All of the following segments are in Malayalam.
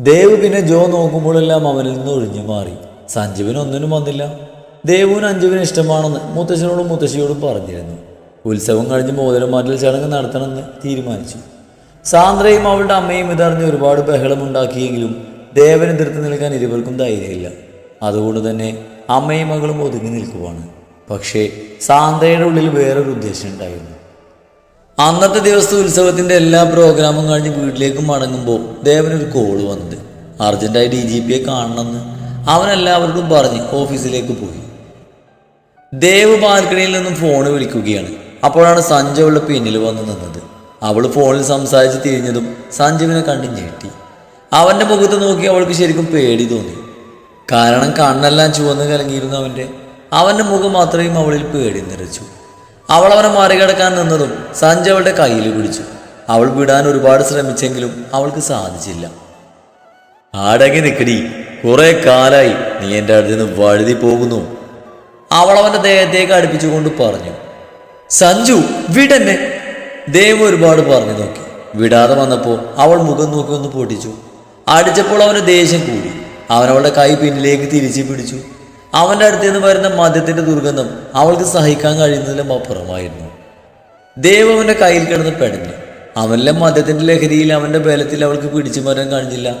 ദേവ് പിന്നെ ജോ നോക്കുമ്പോഴെല്ലാം അവനിൽ നിന്ന് ഒഴിഞ്ഞു മാറി. സഞ്ജീവൻ ഒന്നിനും വന്നില്ല. ദേവുവിന് അഞ്ജുവിന് ഇഷ്ടമാണെന്ന് മുത്തശ്ശനോടും മുത്തശ്ശിയോടും പറഞ്ഞിരുന്നു. ഉത്സവം കഴിഞ്ഞ് മോതിരമാറ്റൽ ചടങ്ങ് നടത്തണമെന്ന് തീരുമാനിച്ചു. സാന്ദ്രയും അവളുടെ അമ്മയും ഇതറിഞ്ഞ് ഒരുപാട് ബഹളമുണ്ടാക്കിയെങ്കിലും ദേവന് എതിർത്ത് നിൽക്കാൻ ഇരുവർക്കും ധൈര്യമില്ല. അതുകൊണ്ട് തന്നെ അമ്മയും മകളും ഒതുങ്ങി നിൽക്കുവാണ്. പക്ഷേ സാന്ദ്രയുടെ ഉള്ളിൽ വേറൊരു ഉദ്ദേശം ഉണ്ടായിരുന്നു. അന്നത്തെ ദിവസത്തെ ഉത്സവത്തിന്റെ എല്ലാ പ്രോഗ്രാമും കഴിഞ്ഞ് വീട്ടിലേക്ക് മടങ്ങുമ്പോൾ ദേവനൊരു കോൾ വന്നത് അർജന്റായി ഡി ജി പിയെ കാണണമെന്ന്. അവനെല്ലാവർക്കും പറഞ്ഞ് ഓഫീസിലേക്ക് പോയി. ദേവ് ബാൽക്കണിയിൽ നിന്നും ഫോൺ വിളിക്കുകയാണ്. അപ്പോഴാണ് സഞ്ജു അവളുടെ പിന്നിൽ വന്ന് നിന്നത്. അവൾ ഫോണിൽ സംസാരിച്ച് തിരിഞ്ഞതും സഞ്ജുവിനെ കണ്ടു ഞെട്ടി. അവന്റെ മുഖത്ത് നോക്കി അവൾക്ക് ശരിക്കും പേടി തോന്നി. കാരണം കണ്ണെല്ലാം ചുവന്ന് കലങ്ങിയിരുന്നു അവന്റെ. അവന്റെ മുഖം അത്രയും അവളിൽ പേടി നിറച്ചു. അവൾ അവനെ മറികടക്കാൻ നിന്നതും സഞ്ജു അവളുടെ കയ്യിൽ പിടിച്ചു. അവൾ വിടാൻ ഒരുപാട് ശ്രമിച്ചെങ്കിലും അവൾക്ക് സാധിച്ചില്ല. ആടങ്ങി നിക്കടി. കുറെ കാലായി നീ എന്റെ അടുത്ത് നിന്ന് വഴുതി പോകുന്നു. അവൾ അവന്റെ ദേഹത്തേക്ക് അടുപ്പിച്ചുകൊണ്ട് പറഞ്ഞു സഞ്ജു വിടെന്നെ. ദേവ് ഒരുപാട് പറഞ്ഞു നോക്കി. വിടാതെ വന്നപ്പോൾ അവൾ മുഖം നോക്കി ഒന്ന് പൊട്ടിച്ചു. അടിച്ചപ്പോൾ അവന് ദേഷ്യം കൂടി. അവൻ അവളുടെ കൈ പിന്നിലേക്ക് തിരിച്ചു പിടിച്ചു. അവന്റെ അടുത്ത് നിന്ന് വരുന്ന മദ്യത്തിന്റെ ദുർഗന്ധം അവൾക്ക് സഹിക്കാൻ കഴിയുന്നതിലും അപ്പുറമായിരുന്നു. ദേവ് അവന്റെ കയ്യിൽ കിടന്ന് പെടഞ്ഞു അവനിലെ മദ്യത്തിന്റെ ലഹരിയിൽ അവന്റെ ബലത്തിൽ അവൾക്ക് പിടിച്ചു മാറ്റാൻ കഴിഞ്ഞില്ല.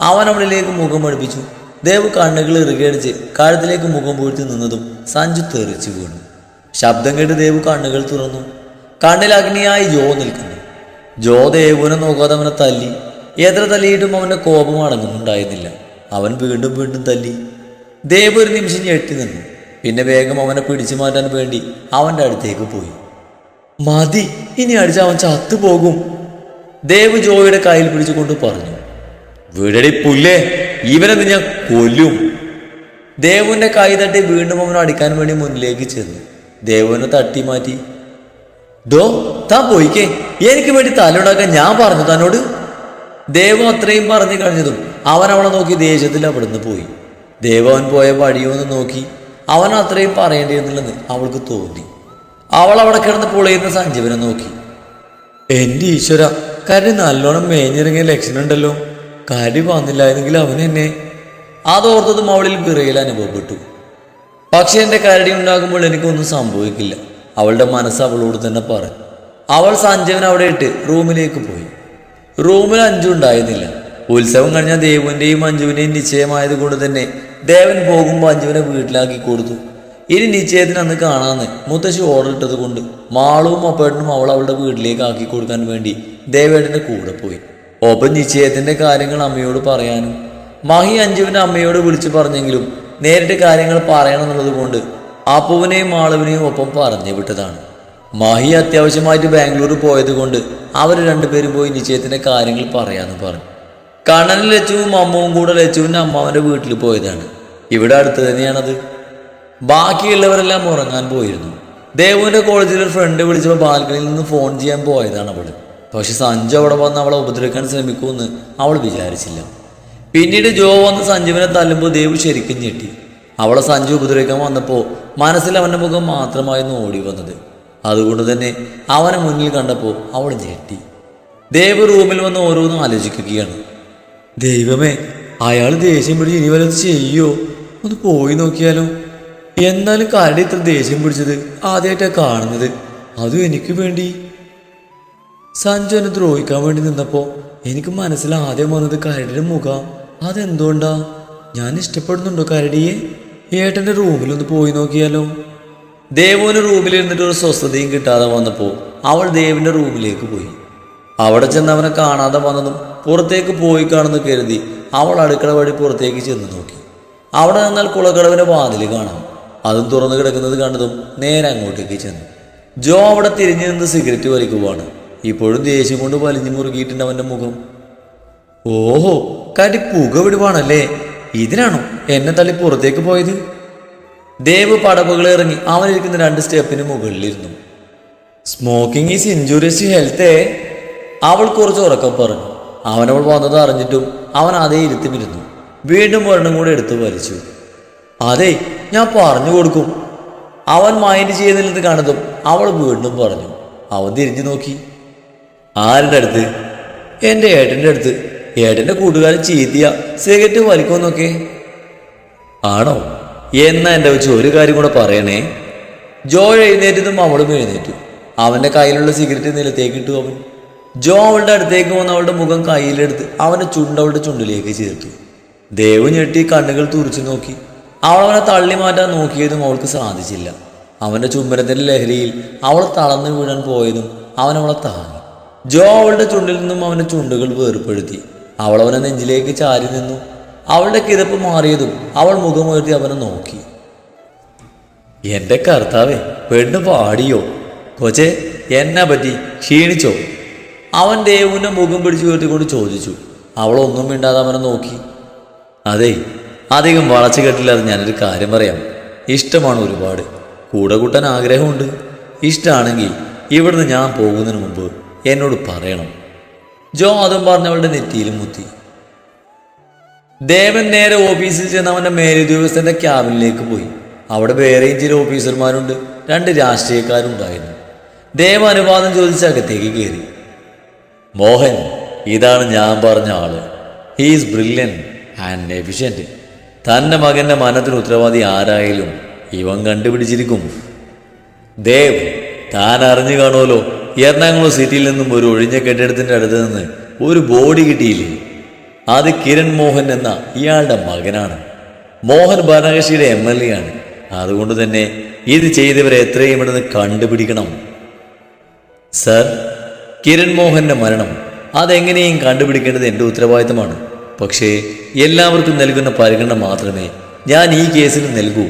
അവൻ അവളിലേക്ക് മുഖം അടുപ്പിച്ചു. ദേവ് കണ്ണുകൾ ഇറുകയടിച്ച് കഴുത്തിലേക്ക് മുഖം പൂഴ്ത്തി നിന്നതും സഞ്ജു തെറിച്ചു വീണു. ശബ്ദം കേട്ട് ദേവ് കണ്ണുകൾ തുറന്നു. കണ്ണിൽ അഗ്നിയായി ജോ നിൽക്കുന്നു. ജോ ദേവനെ നോക്കാതെ അവനെ തല്ലി. എത്ര തല്ലിയിട്ടും അവന്റെ കോപം അടങ്ങുന്നുണ്ടായിരുന്നില്ല. അവൻ വീണ്ടും വീണ്ടും തല്ലി. ദേവ് ഒരു നിമിഷം ഞെട്ടി നിന്നു. പിന്നെ വേഗം അവനെ പിടിച്ചു മാറ്റാൻ വേണ്ടി അവന്റെ അടുത്തേക്ക് പോയി. മതി ഇനി അടിച്ച അവൻ ചത്തു പോകും ദേവ് ജോയിയുടെ കയ്യിൽ പിടിച്ചുകൊണ്ട് പറഞ്ഞു. വീടടി പുല്ലേ ഇവനെന്ന് ഞാൻ കൊല്ലും. ദേവുവിന്റെ കൈ തട്ടി വീണ്ടും അവനെ അടിക്കാൻ വേണ്ടി മുന്നിലേക്ക് ചെന്നു. ദേവുവിനെ തട്ടി മാറ്റി. ഡോ താ പോയിക്കേ എനിക്ക് വേണ്ടി തലയുണ്ടാക്കാൻ ഞാൻ പറഞ്ഞു തന്നോട് ദേവു അത്രയും പറഞ്ഞു കഴിഞ്ഞതും അവൻ അവളെ നോക്കി ദേഷ്യത്തിൽ അവിടുന്ന് പോയി. ദേവ് പോയ വഴിയോന്ന് നോക്കി അവൻ അത്രയും പറയേണ്ടിയിരുന്നില്ലെന്ന് അവൾക്ക് തോന്നി. അവൾ അവിടെ കിടന്ന് പൊളിയുന്ന സഞ്ജീവനെ നോക്കി. എന്റെ ഈശ്വര കരി നല്ലോണം മേഞ്ഞിറങ്ങിയ ലക്ഷണം ഉണ്ടല്ലോ കരി വന്നില്ലായിരുന്നെങ്കിൽ അവൻ എന്നെ? അതോർത്തതും അവളിൽ വിറയിൽ അനുഭവപ്പെട്ടു. പക്ഷെ എന്റെ കരടി ഉണ്ടാകുമ്പോൾ എനിക്കൊന്നും സംഭവിക്കില്ല അവളുടെ മനസ്സ് അവളോട് തന്നെ പറഞ്ഞു. അവൾ സഞ്ജീവൻ അവിടെ ഇട്ട് റൂമിലേക്ക് പോയി. റൂമിൽ അഞ്ചു ഉണ്ടായിരുന്നില്ല. ഉത്സവം കഴിഞ്ഞ ദേവുവിന്റെയും അഞ്ജുവിന്റെയും നിശ്ചയമായത് കൊണ്ട് തന്നെ ദേവൻ പോകുമ്പോൾ അഞ്ജുവിനെ വീട്ടിലാക്കി കൊടുത്തു. ഇനി നിശ്ചയത്തിന് അന്ന് കാണാന്ന് മുത്തശ്ശി ഓർഡർ ഇട്ടത് കൊണ്ട് മാളും ഒപ്പേട്ടനും അവൾ അവളുടെ വീട്ടിലേക്ക് ആക്കി കൊടുക്കാൻ വേണ്ടി ദേവേട്ടന്റെ കൂടെ പോയി. ഒപ്പം നിശ്ചയത്തിന്റെ കാര്യങ്ങൾ അമ്മയോട് പറയാനും മഹി അഞ്ജുവിനെ അമ്മയോട് വിളിച്ചു പറഞ്ഞെങ്കിലും നേരിട്ട് കാര്യങ്ങൾ പറയണമെന്നുള്ളത് കൊണ്ട് അപ്പുവിനെയും മാളുവിനെയും ഒപ്പം പറഞ്ഞു വിട്ടതാണ്. മഹി അത്യാവശ്യമായിട്ട് ബാംഗ്ലൂർ പോയത് കൊണ്ട് അവർ രണ്ടുപേരും പോയി നിശ്ചയത്തിന്റെ കാര്യങ്ങൾ പറയാന്ന് പറഞ്ഞു. കണ്ണനും ലച്ചുവും അമ്മവും കൂടെ ലച്ചുവിന്റെ അമ്മാവന്റെ വീട്ടിൽ പോയതാണ്. ഇവിടെ അടുത്ത് തന്നെയാണത്. ബാക്കിയുള്ളവരെല്ലാം ഉറങ്ങാൻ പോയിരുന്നു. ദേവുവിന്റെ കോളേജിൽ ഒരു ഫ്രണ്ട് വിളിച്ചപ്പോൾ ബാൽക്കണിയിൽ നിന്ന് ഫോൺ ചെയ്യാൻ പോയതാണ് അവൾ. പക്ഷെ സഞ്ജു അവിടെ വന്ന് അവളെ ഉപദ്രവിക്കാൻ ശ്രമിക്കുമെന്ന് അവൾ വിചാരിച്ചില്ല. പിന്നീട് ജോ വന്ന് സഞ്ജുവിനെ തല്ലുമ്പോൾ ദേവ് ശരിക്കും ഞെട്ടി. അവളെ സഞ്ജു ഉപദ്രവിക്കാൻ വന്നപ്പോൾ മനസ്സിൽ അവന്റെ മുഖം മാത്രമായിരുന്നു ഓടി വന്നത്. അതുകൊണ്ട് തന്നെ അവനെ മുന്നിൽ കണ്ടപ്പോൾ അവൾ ഞെട്ടി. ദേവ് റൂമിൽ വന്ന് ഓരോന്നും ആലോചിക്കുകയാണ്. ദൈവമേ അയാൾ ദേഷ്യം പിടിച്ച് ഇനി വല്ലത് ചെയ്യോ? ഒന്ന് പോയി നോക്കിയാലോ? എന്നാലും കരടി ഇത്ര ദേഷ്യം പിടിച്ചത് ആദ്യമായിട്ടാണ് കാണുന്നത്. അതും എനിക്ക് വേണ്ടി. സഞ്ജു എന്നെ ദ്രോഹിക്കാൻ വേണ്ടി നിന്നപ്പോ എനിക്ക് മനസ്സിൽ ആദ്യം വന്നത് കരടിയുടെ മുഖം. അതെന്തുകൊണ്ടാ? ഞാൻ ഇഷ്ടപ്പെടുന്നുണ്ടോ കരടിയെ? ഏട്ടന്റെ റൂമിലൊന്ന് പോയി നോക്കിയാലോ? ദേവോന്റെ റൂമിലിരുന്നിട്ട് ഒരു സ്വസ്ഥതയും കിട്ടാതെ വന്നപ്പോൾ അവൾ ദേവിന്റെ റൂമിലേക്ക് പോയി. അവിടെ ചെന്ന് അവനെ കാണാതെ വന്നതും പുറത്തേക്ക് പോയി കാണുന്നു കരുതി അവൾ അടുക്കള വഴി പുറത്തേക്ക് ചെന്ന് നോക്കി. അവിടെ നിന്നാൽ കുളക്കടവിന് വാതിൽ കാണാം. അതും തുറന്നു കിടക്കുന്നത് കണ്ടതും നേരെ അങ്ങോട്ടേക്ക് ചെന്നു. ജോ അവിടെ തിരിഞ്ഞു നിന്ന് സിഗരറ്റ് വലിക്കുവാണ്. ഇപ്പോഴും ദേഷ്യം കൊണ്ട് വലിഞ്ഞു മുറുകിയിട്ടുണ്ട് അവന്റെ മുഖം. ഓഹോ കടി പുക വിടുവാണല്ലേ ഇതിനാണോ എന്നെ തള്ളി പുറത്തേക്ക് പോയത്? ദേവ് പടവുകൾ ഇറങ്ങി അവനിരിക്കുന്ന രണ്ട് സ്റ്റെപ്പിന് മുകളിലിരുന്നു. സ്മോക്കിംഗ് ഈസ് ഇഞ്ചുറിയസ് ടു ഹെൽത്തേ അവൾ കുറച്ച് ഉറക്കം പറഞ്ഞു. അവനവൾ വന്നത് അറിഞ്ഞിട്ടും അവൻ അതേ ഇരുത്തിമിരുന്നു. വീണ്ടും ഒരെണ്ണം കൂടെ എടുത്ത് വലിച്ചു. അതെ ഞാൻ പറഞ്ഞു കൊടുക്കും. അവൻ മൈൻഡ് ചെയ്യുന്നില്ലെന്ന് കണ്ടതും അവൾ വീണ്ടും പറഞ്ഞു. അവൻ തിരിഞ്ഞു നോക്കി. ആരുടെ അടുത്ത്? എന്റെ ഏട്ടന്റെ അടുത്ത്. ഏട്ടന്റെ കൂട്ടുകാരൻ ചീത്തിയ സിഗരറ്റ് വലിക്കുമെന്നൊക്കെ. ആണോ? എന്നാ എന്റെ വെച്ച് ഒരു കാര്യം കൂടെ പറയണേ. ജോ എഴുന്നേറ്റതും അവളും എഴുന്നേറ്റു. അവന്റെ കയ്യിലുള്ള സിഗരറ്റ് നിലത്തേക്കിട്ടു അവൻ. ജോ അവളുടെ അടുത്തേക്ക് വന്ന് അവളുടെ മുഖം കയ്യിലെടുത്ത് അവന്റെ ചുണ്ട് അവളുടെ ചുണ്ടിലേക്ക് ചേർത്തു. ദേവ് ഞെട്ടി കണ്ണുകൾ തുറച്ചു നോക്കി. അവൾ അവനെ തള്ളി മാറ്റാൻ നോക്കിയതും അവൾക്ക് സാധിച്ചില്ല. അവന്റെ ചുംബനത്തിന്റെ ലഹരിയിൽ അവൾ തളർന്നു വീഴാൻ പോയതും അവൻ അവളെ താങ്ങി. ജോ അവളുടെ ചുണ്ടിൽ നിന്നും അവന്റെ ചുണ്ടുകൾ വേർപ്പെടുത്തി. അവൾ അവനെ നെഞ്ചിലേക്ക് ചാരി നിന്നു. അവളുടെ കിതപ്പ് മാറിയതും അവൾ മുഖമുയർത്തി അവനെ നോക്കി. എന്റെ കർത്താവേ പെണ്ണ് പാടിയോ കൊച്ചെ എന്നെ പറ്റി ക്ഷീണിച്ചോ? അവൻ ദേവുവിന്റെ മുഖം പിടിച്ചു കയറ്റിക്കൊണ്ട് ചോദിച്ചു അവളൊന്നും മിണ്ടാതെ അവനെ നോക്കി? അതെ അധികം വളച്ചു കെട്ടില്ലാതെ ഞാനൊരു കാര്യം പറയാം. ഇഷ്ടമാണ് ഒരുപാട്. കൂടെ കൂട്ടാൻ ആഗ്രഹമുണ്ട്. ഇഷ്ടമാണെങ്കിൽ ഇവിടുന്ന് ഞാൻ പോകുന്നതിന് മുമ്പ് എന്നോട് പറയണം. ജോ അതും പറഞ്ഞവളുടെ നെറ്റിയിലും മുത്തി. ദേവൻ നേരെ ഓഫീസിൽ ചെന്ന് അവന്റെ മേലുദ്യോഗസ്ഥന്റെ ക്യാബിനിലേക്ക് പോയി. അവിടെ വേറെയും ചില ഓഫീസർമാരുണ്ട്. രണ്ട് രാഷ്ട്രീയക്കാരുണ്ടായിരുന്നു. ദേവ അനുവാദം ചോദിച്ച് അകത്തേക്ക് കയറി. മോഹൻ ഇതാണ് ഞാൻ പറഞ്ഞ ആൾ. ഹീസ് ബ്രില്യൻ ആൻഡ് എഫിഷ്യന്റ് തന്റെ മകന്റെ മനത്തിന് ഉത്തരവാദി ആരായാലും ഇവൻ കണ്ടുപിടിച്ചിരിക്കും. ദേവ് താൻ അറിഞ്ഞു കാണുമല്ലോ. എറണാകുളം സിറ്റിയിൽ നിന്നും ഒരു ഒഴിഞ്ഞ കെട്ടിടത്തിന്റെ അടുത്ത് നിന്ന് ഒരു ബോഡി കിട്ടിയില്ലേ? അത് കിരൺ മോഹൻ എന്ന ഇയാളുടെ മകനാണ്. മോഹൻ ഭരണകക്ഷിയുടെ എം എൽ എ ആണ്. അതുകൊണ്ട് തന്നെ ഇത് ചെയ്തവരെ എത്രയും ഇവിടുന്ന് കണ്ടുപിടിക്കണം. സർ കിരൺ മോഹന്റെ മരണം. അതെങ്ങനെയും കണ്ടുപിടിക്കേണ്ടത് എന്റെ ഉത്തരവാദിത്തമാണ്. പക്ഷേ എല്ലാവർക്കും നൽകുന്ന പരിഗണന മാത്രമേ ഞാൻ ഈ കേസിൽ നൽകൂ.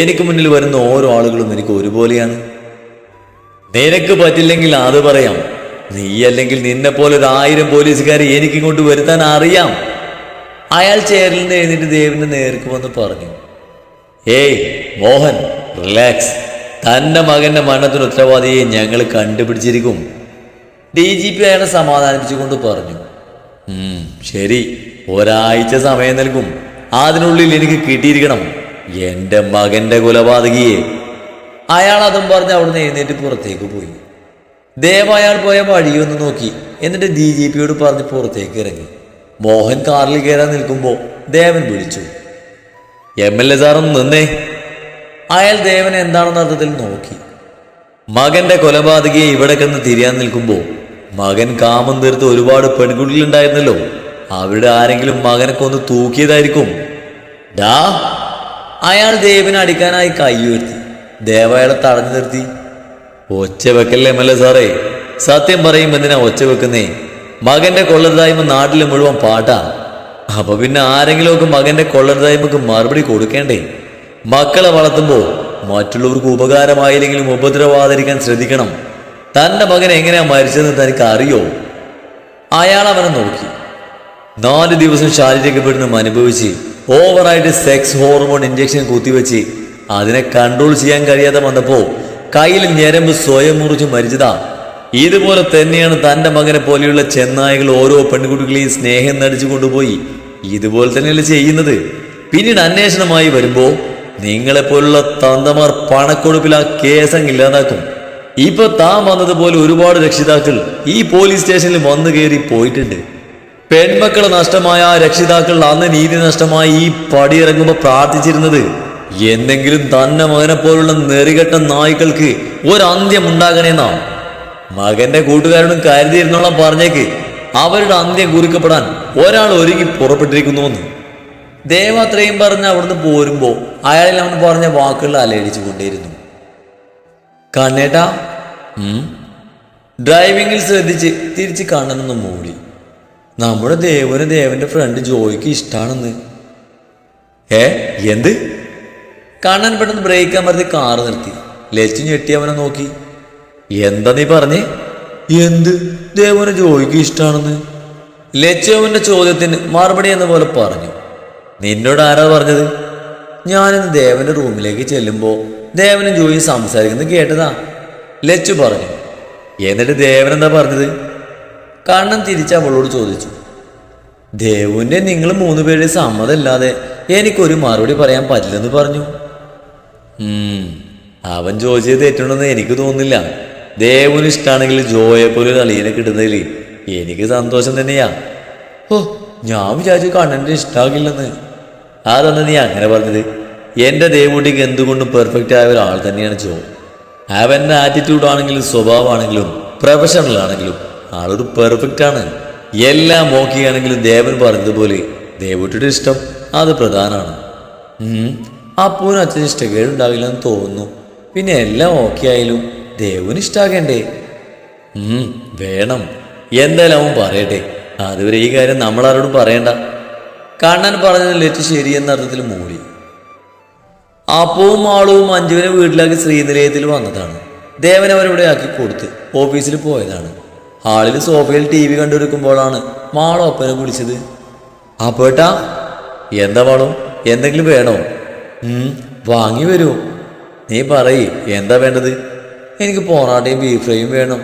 എനിക്ക് മുന്നിൽ വരുന്ന ഓരോ ആളുകളും എനിക്ക് ഒരുപോലെയാണ്. നിനക്ക് പറ്റില്ലെങ്കിൽ അത് പറയാം. നീ അല്ലെങ്കിൽ നിന്നെ പോലെ ഒരു ആയിരം പോലീസുകാരെ എനിക്കിങ്ങോട്ട് വരുത്താൻ അറിയാം. അയാൾ ചേരിൽ നിന്ന് എഴുന്നേറ്റ് ദേവിന്റെ നേർക്ക് വന്ന് പറഞ്ഞു ഏയ് മോഹൻ റിലാക്സ്. തന്റെ മകന്റെ മരണത്തിന് ഉത്തരവാദിയെ ഞങ്ങൾ കണ്ടുപിടിച്ചിരിക്കും. ഡി ജി പി അയാളെ സമാധാനിപ്പിച്ചുകൊണ്ട് പറഞ്ഞു. ശരി. ഒരാഴ്ച സമയം നൽകും. അതിനുള്ളിൽ എനിക്ക് കിട്ടിയിരിക്കണം എന്റെ മകന്റെ കൊലപാതകിയെ. അയാൾ അതും പറഞ്ഞ് അവിടുന്ന് എഴുന്നേറ്റ് പുറത്തേക്ക് പോയി. ദേവ അയാൾ പോയ വഴിയൊന്ന് നോക്കി. എന്നിട്ട് ഡി ജി പിയോട് പറഞ്ഞ് പുറത്തേക്ക് ഇറങ്ങി. മോഹൻ കാറിൽ കയറാൻ നിൽക്കുമ്പോൾ ദേവൻ വിളിച്ചു. എം എൽ എ സാറൊന്ന് നിന്നേ. അയാൾ ദേവൻ എന്താണെന്ന അർത്ഥത്തിൽ നോക്കി. മകന്റെ കൊലപാതകയെ ഇവിടെ കന്ന് തിരിയാൻ നിൽക്കുമ്പോൾ മകൻ കാമം തീർത്ത് ഒരുപാട് പെൺകുട്ടികളുണ്ടായിരുന്നല്ലോ. അവരുടെ ആരെങ്കിലും മകനെ കൊന്ന് തൂക്കിയതായിരിക്കും. ഡാ അയാൾ ദേവിനെ അടിക്കാനായി കൈ ഉയർത്തി. ദേവ അയാളെ തടഞ്ഞു നിർത്തി. ഒച്ച വെക്കല്ലേ എം എൽ എ സാറേ? സത്യം പറയും എന്തിനാ ഒച്ച വെക്കുന്നേ? മകന്റെ കൊള്ളരുതായ്മ നാട്ടിൽ മുഴുവൻ പാട്ടാ. അപ്പൊ പിന്നെ ആരെങ്കിലുമൊക്കെ മകന്റെ കൊള്ളരുതായ്മക്ക് മറുപടി കൊടുക്കേണ്ടേ? മക്കളെ വളർത്തുമ്പോ മറ്റുള്ളവർക്ക് ഉപകാരമായില്ലെങ്കിലും ഉപദ്രവാതിരിക്കാൻ ശ്രദ്ധിക്കണം. തന്റെ മകൻ എങ്ങനെയാണ് മരിച്ചതെന്ന് തനിക്ക് അറിയോ അയാൾ അവനെ നോക്കി. നാല് ദിവസം ശാരീരിക പീഡനം അനുഭവിച്ച് ഓവറായിട്ട് സെക്സ് ഹോർമോൺ ഇഞ്ചക്ഷൻ കുത്തിവെച്ച് അതിനെ കൺട്രോൾ ചെയ്യാൻ കഴിയാതെ വന്നപ്പോൾ കയ്യിൽ ഞരമ്പ് സ്വയം മുറിച്ച് മരിച്ചതാ. ഇതുപോലെ തന്നെയാണ് തന്റെ മകനെ പോലെയുള്ള ചെന്നായകൾ ഓരോ പെൺകുട്ടികളെയും സ്നേഹം നടിച്ചു കൊണ്ടുപോയി ഇതുപോലെ തന്നെയല്ലേ ചെയ്യുന്നത്. പിന്നീട് അന്വേഷണമായി വരുമ്പോ നിങ്ങളെപ്പോലുള്ള തന്തമാർ പണക്കൊടുപ്പിൽ ആ കേസങ്ങ് ഇല്ലാതാക്കും. ഇപ്പൊ താൻ വന്നതുപോലെ ഒരുപാട് രക്ഷിതാക്കൾ ഈ പോലീസ് സ്റ്റേഷനിൽ വന്നു കയറി പോയിട്ടുണ്ട്. പെൺമക്കളെ നഷ്ടമായ ആ രക്ഷിതാക്കൾ അന്ന് നീതി നഷ്ടമായി ഈ പടിയിറങ്ങുമ്പോൾ പ്രാർത്ഥിച്ചിരുന്നത് എന്തെങ്കിലും തന്നെ മകനെ പോലുള്ള നെറികെട്ട നായ്ക്കൾക്ക് ഒരന്ത്യം ഉണ്ടാകണേന്നാ. മകന്റെ കൂട്ടുകാരനും കരുതിയിരുന്നോളം പറഞ്ഞേക്ക് അവരുടെ അന്ത്യം കുറിക്കപ്പെടാൻ ഒരാൾ ഒരുങ്ങി പുറപ്പെട്ടിരിക്കുന്നുവെന്ന്. ദേവ അത്രയും പറഞ്ഞ് അവിടുന്ന് പോരുമ്പോൾ അയാളിൽ അവൻ പറഞ്ഞ വാക്കുകൾ അലയടിച്ചു കൊണ്ടേയിരുന്നു. കണ്ണേട്ടാ ഡ്രൈവിംഗിൽ ശ്രദ്ധിച്ച് തിരിച്ച് കണ്ണനൊന്ന് മൂടി. നമ്മുടെ ദേവന് ദേവന്റെ ഫ്രണ്ട് ജോയിക്ക് ഇഷ്ടാണെന്ന്. ഏ എന്ത്? കണ്ണൻ പെട്ടെന്ന് ബ്രേക്ക് അമർത്തി കാറ് നിർത്തി. ലച്ചു ഞെട്ടി അവനെ നോക്കി. എന്താ നീ പറഞ്ഞേ? എന്ത്? ദേവന് ജോയിക്ക് ഇഷ്ടാണെന്ന്. ലച്ചു അവന്റെ ചോദ്യത്തിന് മറുപടി എന്ന പോലെ പറഞ്ഞു. നിന്നോട് ആരാ പറഞ്ഞത്? ഞാനിന്ന് ദേവന്റെ റൂമിലേക്ക് ചെല്ലുമ്പോൾ ദേവനും ജോയി സംസാരിക്കുന്നത് കേട്ടതാ. ലച്ചു പറഞ്ഞു എന്നിട്ട് ദേവൻ എന്താ പറഞ്ഞത്? കണ്ണൻ തിരിച്ച് അവളോട് ചോദിച്ചു ദേവുവിന്റെ നിങ്ങൾ മൂന്ന് പേരുടെ സമ്മതമില്ലാതെ എനിക്കൊരു മറുപടി പറയാൻ പറ്റില്ലെന്ന് പറഞ്ഞു. അവൻ ചോദിച്ചത് തെറ്റുണ്ടെന്ന് എനിക്ക് തോന്നുന്നില്ല. ദേവുന് ഇഷ്ടമാണെങ്കിൽ ജോയെ പോലെ ഒരു അളിയനെ കിട്ടുന്നതിൽ എനിക്ക് സന്തോഷം തന്നെയാ. ഓ ഞാൻ വിചാരിച്ചു കണ്ണന്റെ ഇഷ്ടാകില്ലെന്ന്. അതൊന്നും നീ അങ്ങനെ പറഞ്ഞത്? എന്റെ ദേവുട്ടിക്ക് എന്തുകൊണ്ടും പെർഫെക്റ്റ് ആയ ഒരാൾ തന്നെയാണ് ജോ. അവന്റെ ആറ്റിറ്റ്യൂഡ് ആണെങ്കിലും സ്വഭാവമാണെങ്കിലും പ്രൊഫഷണൽ ആണെങ്കിലും ആളൊരു പെർഫെക്റ്റ് ആണ്. എല്ലാം ഓക്കെ ആണെങ്കിലും ദേവൻ പറഞ്ഞതുപോലെ ദേവുട്ടിയുടെ ഇഷ്ടം അത് പ്രധാനമാണ്. അപ്പൂനും അച്ഛൻ ഇഷ്ടക്കേടുണ്ടാകില്ല എന്ന് തോന്നുന്നു. പിന്നെ എല്ലാം ഓക്കെ ആയാലും ദേവുന് ഇഷ്ടാകേണ്ടേ? വേണം. എന്തായാലും അവൻ പറയട്ടെ. അതുവരെ ഈ കാര്യം നമ്മളാരോടും പറയണ്ട. കണ്ണൻ പറഞ്ഞത് ലെറ്റ് ശരിയെന്ന അർത്ഥത്തിൽ മൂടി. അപ്പവും ആളവും മഞ്ജുവിനെ വീട്ടിലാക്കി ശ്രീനിലയത്തിൽ വന്നതാണ്. ദേവൻ അവരിവിടെ ആക്കി കൊടുത്ത് ഓഫീസിൽ പോയതാണ്. ഹാളിൽ സോഫയിൽ ടി വി കണ്ടുകൊടുക്കുമ്പോഴാണ് മാളോ അപ്പനെ വിളിച്ചത്. അപ്പേട്ടാ എന്താ മാളോ? എന്തെങ്കിലും വേണോ? വാങ്ങി വരുമോ നീ പറയ് എന്താ വേണ്ടത്? എനിക്ക് പൊറാട്ടയും ബീഫ് ഫ്രൈയും വേണം.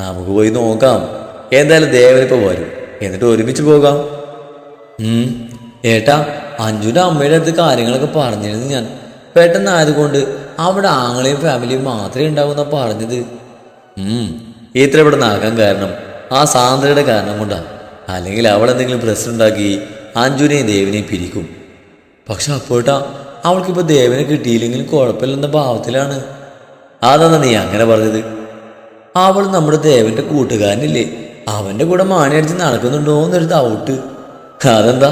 നമുക്ക് പോയി നോക്കാം. എന്തായാലും ദേവനിപ്പോ വരും. എന്നിട്ട് ഒരുമിച്ച് പോകാം. ഏട്ടാ അഞ്ജുന്റെ അമ്മയുടെ അടുത്ത് കാര്യങ്ങളൊക്കെ പറഞ്ഞിരുന്നു ഞാൻ. പെട്ടെന്നായതുകൊണ്ട് അവിടെ ആങ്ങളെയും ഫാമിലിയും മാത്രമേ ഉണ്ടാവുന്ന പറഞ്ഞത്. ഇത്ര ഇവിടെ നാക്കാൻ കാരണം ആ സാന്ദ്രയുടെ കാരണം കൊണ്ടാണ് അല്ലെങ്കിൽ അവൾ എന്തെങ്കിലും പ്രശ്നം ഉണ്ടാക്കി അഞ്ജുനെയും ദേവിനെയും പിരിക്കും. പക്ഷെ അപ്പോട്ടാ അവൾക്കിപ്പോ ദേവനെ കിട്ടിയില്ലെങ്കിലും കുഴപ്പമില്ലെന്ന ഭാവത്തിലാണ്. അതാണ് നീ അങ്ങനെ പറഞ്ഞത്? അവൾ നമ്മുടെ ദേവന്റെ കൂട്ടുകാരനില്ലേ. അവന്റെ കൂടെ മാണിയടിച്ച് നടക്കുന്നുണ്ടോ എന്നൊരു ഡൗട്ട് അതെന്താ?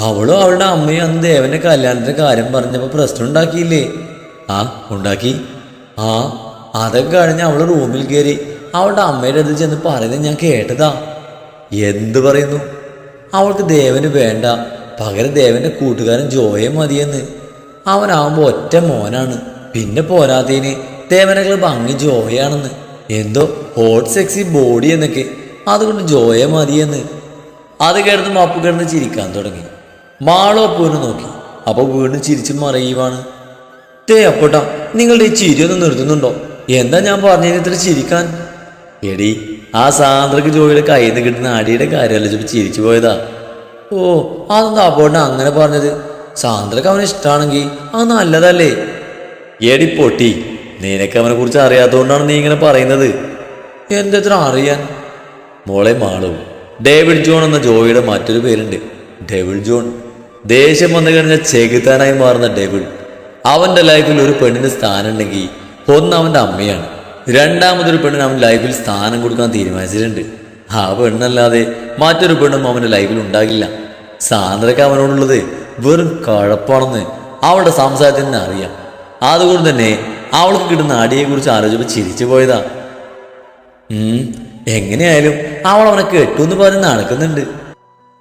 അവളും അവളുടെ അമ്മയും അന്ന് ദേവന്റെ കല്യാണത്തിന്റെ കാര്യം പറഞ്ഞപ്പോ പ്രശ്നം ഉണ്ടാക്കിയില്ലേ? ആ ഉണ്ടാക്കി. ആ അതൊക്കെ കഴിഞ്ഞ് അവൾ റൂമിൽ കയറി അവളുടെ അമ്മയുടെ അടുത്ത് ചെന്ന് പറയുന്നത് ഞാൻ കേട്ടതാ. എന്ത് പറയുന്നു? അവൾക്ക് ദേവന് വേണ്ട. പകരം ദേവന്റെ കൂട്ടുകാരൻ ജോയെ മതിയെന്ന്. അവനാവുമ്പോ ഒറ്റ മോനാണ്. പിന്നെ പോരാത്തതിന് ദേവനകൾ ഭംഗി ജോയാണെന്ന്. എന്തോ ഹോട്ട് സെക്സി ബോഡി എന്നൊക്കെ. അതുകൊണ്ട് ജോയെ മതിയെന്ന്. അത് കിടന്ന് മപ്പ് കിടന്ന് ചിരിക്കാൻ തുടങ്ങി. മാളോ അപ്പൂനെ നോക്കി. അപ്പോൾ വീണ്ടും ചിരിച്ചു മറയുവാണ്. തേ അപ്പോട്ടാ നിങ്ങളുടെ ഈ ചിരി ഒന്ന് നിർത്തുന്നുണ്ടോ? എന്താ ഞാൻ പറഞ്ഞതിന് ഇത്ര ചിരിക്കാൻ? എടി ആ സാന്ദ്രക്ക് ജോയിയുടെ കയ്യിൽ നിന്ന് കിട്ടുന്ന അടിയുടെ കാര്യമല്ല ചുറ്റി ചിരിച്ചു പോയതാ. ഓ അതെന്താ അപ്പോട്ടാ അങ്ങനെ പറഞ്ഞത്? സാന്ദ്രക്ക് അവനെ ഇഷ്ടമാണെങ്കിൽ അത് നല്ലതല്ലേ? എടി പൊട്ടി നിനക്ക് അവനെ കുറിച്ച് അറിയാത്തതുകൊണ്ടാണ് നീ ഇങ്ങനെ പറയുന്നത്. എന്തെത്ര അറിയാൻ? മോളെ മാളും ഡേവിഡ് ജോൺ എന്ന ജോയിയുടെ മറ്റൊരു പേരുണ്ട് ഡേവിഡ് ജോൺ. ദേഷ്യം വന്നു കഴിഞ്ഞാൽ ചെകുത്താനായി മാറുന്ന ഡെവിൾ. അവന്റെ ലൈഫിൽ ഒരു പെണ്ണിന് സ്ഥാനം ഉണ്ടെങ്കിൽ ഒന്ന് അവന്റെ അമ്മയാണ്. രണ്ടാമതൊരു പെണ്ണിന് അവൻ ലൈഫിൽ സ്ഥാനം കൊടുക്കാൻ തീരുമാനിച്ചിട്ടുണ്ട്. ആ പെണ്ണല്ലാതെ മറ്റൊരു പെണ്ണും അവന്റെ ലൈഫിൽ ഉണ്ടാകില്ല. സാന്ദ്രക്ക് അവനോടുള്ളത് വെറും കഴപ്പാണെന്ന് അവളുടെ സംസാരത്തിൽ നിന്ന് അറിയാം. അതുകൊണ്ട് തന്നെ അവൾക്ക് കിട്ടുന്ന അടിയെക്കുറിച്ച് ആലോചിച്ചപ്പോൾ ചിരിച്ചു പോയതാ. എങ്ങനെയായാലും അവൾ അവനെ കെട്ടുമെന്ന് പറഞ്ഞ് നടക്കുന്നുണ്ട്.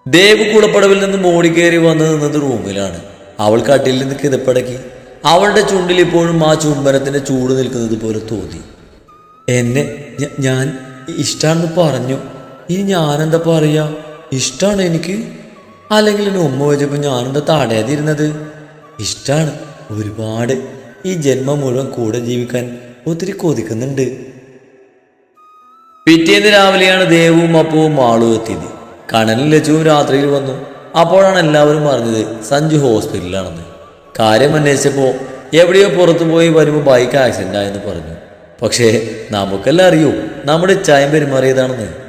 ദേവ് കുളപ്പടവിൽ നിന്ന് മോടി കയറി വന്നു നിന്നത് റൂമിലാണ്. അവൾ കട്ടിൽ നിന്ന് കിതപ്പടക്കി. അവളുടെ ചുണ്ടിൽ ഇപ്പോഴും ആ ചുംബനത്തിന്റെ ചൂട് നിൽക്കുന്നത് പോലെ തോന്നി. എന്നെ ഞാൻ ഇഷ്ടമാണെന്ന് പറഞ്ഞു. ഇനി ഞാനെന്താ പറയാ? ഇഷ്ടമാണ് എനിക്ക്. അല്ലെങ്കിൽ എന്നെ ഉമ്മ വെച്ചപ്പോൾ ഞാനെന്താ തടയാതിരുന്നത്? ഇഷ്ടമാണ് ഒരുപാട്. ഈ ജന്മം മുഴുവൻ കൂടെ ജീവിക്കാൻ ഒത്തിരി കൊതിക്കുന്നുണ്ട്. പിറ്റേന്ന് രാവിലെയാണ് ദേവും അപ്പവും മാളും എത്തിയത്. കണനും ലച്ചുവും രാത്രിയിൽ വന്നു. അപ്പോഴാണ് എല്ലാവരും പറഞ്ഞത് സഞ്ജു ഹോസ്പിറ്റലിലാണെന്ന്. കാര്യം അന്വേഷിച്ചപ്പോൾ എവിടെയോ പുറത്തു പോയി വരുമ്പോൾ ബൈക്ക് ആക്സിഡന്റ് ആയെന്ന് പറഞ്ഞു. പക്ഷേ നമുക്കെല്ലാം അറിയൂ നമ്മുടെ ചായം പെരുമാറിയതാണെന്ന്.